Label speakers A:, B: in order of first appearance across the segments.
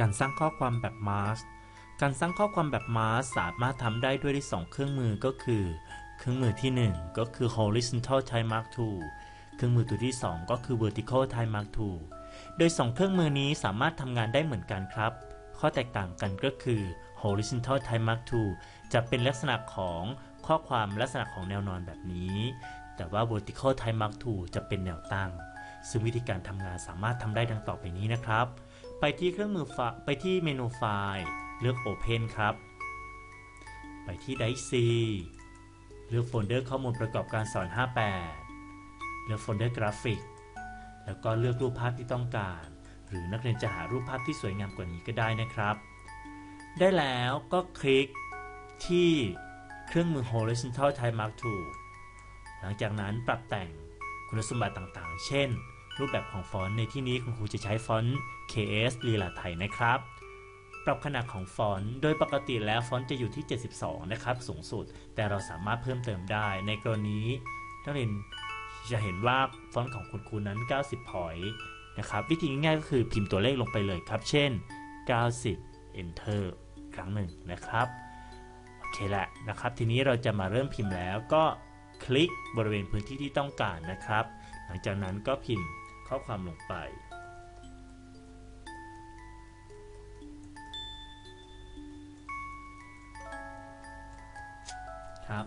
A: การสร้างข้อความแบบ mask การสร้างข้อความแบบ mask สามารถทำได้ด้วยที่สองเครื่องมือก็คือ เครื่องมือที่ 1 ก็คือ horizontal type mark tool เครื่องมือตัวที่ 2 ก็คือ vertical type mark tool โดย 2 เครื่องมือนี้สามารถทำงานได้เหมือนกันครับ ข้อแตกต่างกันก็คือ horizontal type mark tool จะเป็นลักษณะของข้อความลักษณะของแนวนอนแบบนี้ แต่ว่า vertical type mark tool จะเป็นแนวตั้ง ซึ่งวิธีการทำงานสามารถทำได้ดังต่อไปนี้นะครับ ไปที่เครื่องมือไฟไปที่เมนูไฟล์เลือก Open ครับ ไปที่ Drive เลือกโฟลเดอร์ข้อมูลประกอบการสอน 58 เลือกโฟลเดอร์กราฟิก แล้วก็เลือกรูปภาพที่ต้องการ หรือนักเรียนจะหารูปภาพที่สวยงามกว่านี้ก็ได้นะครับ ได้แล้วก็คลิกที่เครื่องมือ horizontal type Mark 2หลังจากนั้นปรับแต่งคุณสมบัติต่างๆ เช่น รูปแบบของฟอนต์ในที่นี้คุณครูจะใช้ฟอนต์ KS ลีลาไทยนะครับ ปรับขนาดของฟอนต์ โดยปกติแล้วฟอนต์จะอยู่ที่ 72 นะครับ สูงสุด แต่เราสามารถเพิ่มเติมได้ ในกรณีนักเรียนจะเห็นว่าฟอนต์ของคุณครูนั้น 90 พอยต์นะครับ วิธีง่ายๆก็คือพิมพ์ตัวเลขลงไปเลยครับ เช่น 90 enter ครั้งหนึ่งนะครับโอเคแหละนะครับ ทีนี้เราจะมาเริ่มพิมพ์แล้วก็คลิกบริเวณพื้นที่ที่ต้องการนะครับ หลังจากนั้นก็พิมพ์ ข้อความลงไป ครับ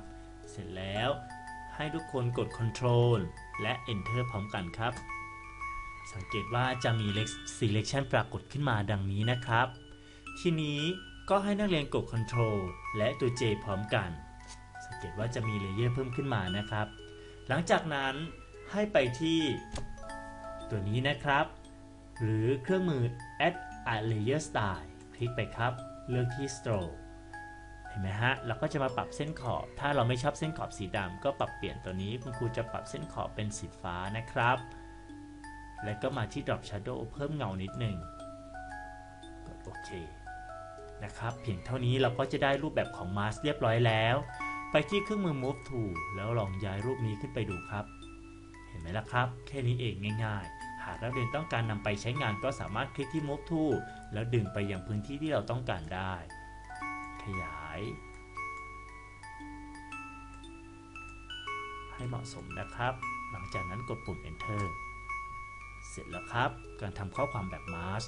A: เสร็จแล้วให้ทุกคนกด control และ Enter พร้อมกันครับ สังเกตว่าจะมี selection ปรากฏขึ้นมาดังนี้นะครับ ทีนี้ก็ให้นักเรียนกด control และตัว J พร้อมกัน สังเกตว่าจะมีเลเยอร์เพิ่มขึ้นมานะครับ หลังจากนั้นให้ไปที่ ตัวนี้นะครับ หรือเครื่องมือ add a layer style คลิกไปครับ เลือกที่ stroke เห็นไหมฮะ เราก็จะมาปรับเส้นขอบ ถ้าเราไม่ชอบเส้นขอบสีดำก็ปรับเปลี่ยนตัวนี้ คุณครูจะปรับเส้นขอบเป็นสีฟ้านะครับ แล้วก็มาที่ drop shadow เพิ่มเงานิดหนึ่งกดโอเคนะครับ เพียงเท่านี้เราก็จะได้รูปแบบของ mask เรียบร้อยแล้ว ไปที่เครื่องมือ move tool แล้วลองย้ายรูปนี้ขึ้นไปดูครับ เห็นไหมล่ะครับ แค่นี้เองง่าย ๆากนักเรียนต้องการนำไปใช้งานก็สามารถคลิกที่ move tool แล้วดึงไปยังพื้นที่ที่เราต้องการได้ ขยาย ให้เหมาะสมนะครับ หลังจากนั้นกดปุ่ม enter เสร็จแล้วครับ การทำข้อความแบบ mask